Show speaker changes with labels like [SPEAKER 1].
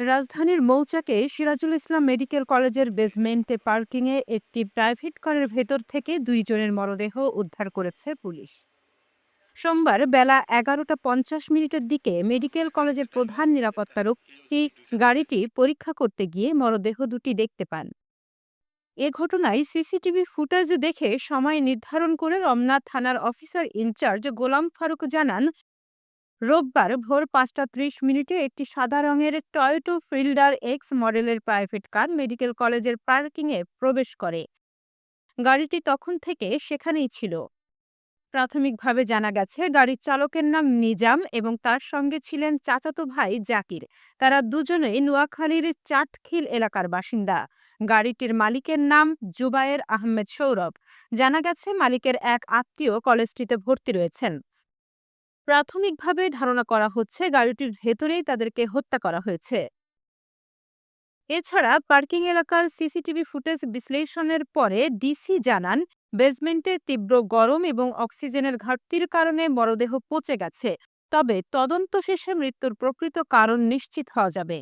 [SPEAKER 1] রাজধানীর মৌচাকে সিরাজুল ইসলাম মেডিকেল কলেজের বেসমেন্টে পার্কিংয়ে একটি প্রাইভেট কারের ভেতর থেকে দুইজনের মরদেহ উদ্ধার করেছে পুলিশ। সোমবার বেলা এগারোটা পঞ্চাশ মিনিটের দিকে মেডিকেল কলেজের প্রধান নিরাপত্তারক্ষী গাড়িটি পরীক্ষা করতে গিয়ে মরদেহ দুটি দেখতে পান। এ ঘটনায় সিসিটিভি ফুটেজ দেখে সময় নির্ধারণ করে রমনা থানার অফিসার ইনচার্জ গোলাম ফারুক জানান রোববার ভোর পাঁচটা ত্রিশ মিনিটে একটি সাদা রঙের টয়োটো ফিল্ডার এক্স মডেলের প্রাইভেট কার মেডিকেল কলেজের পার্কিংয়ে প্রবেশ করে। গাড়িটি তখন থেকে সেখানেই ছিল। প্রাথমিকভাবে জানা গেছে, গাড়ির চালকের নাম নিজাম এবং তার সঙ্গে ছিলেন চাচাতো ভাই জাকির। তারা দুজনেই নোয়াখালীর চাটখিল এলাকার বাসিন্দা। গাড়িটির মালিকের নাম জুবায়ের আহমেদ সৌরভ। জানা গেছে, মালিকের এক আত্মীয় কলেজটিতে ভর্তি রয়েছেন। প্রাথমিকভাবে ধারণা করা হচ্ছে গাড়িটির ভেতরেই তাদেরকে হত্যা করা হয়েছে। এছাড়া পার্কিং এলাকার সিসিটিভি ফুটেজ বিশ্লেষণের পরে ডিসি জানান, বেসমেন্টে তীব্র গরম এবং অক্সিজেনের ঘাটতির কারণে মরদেহ পচে গেছে। তবে তদন্ত শেষে মৃত্যুর প্রকৃত কারণ নিশ্চিত হওয়া যাবে।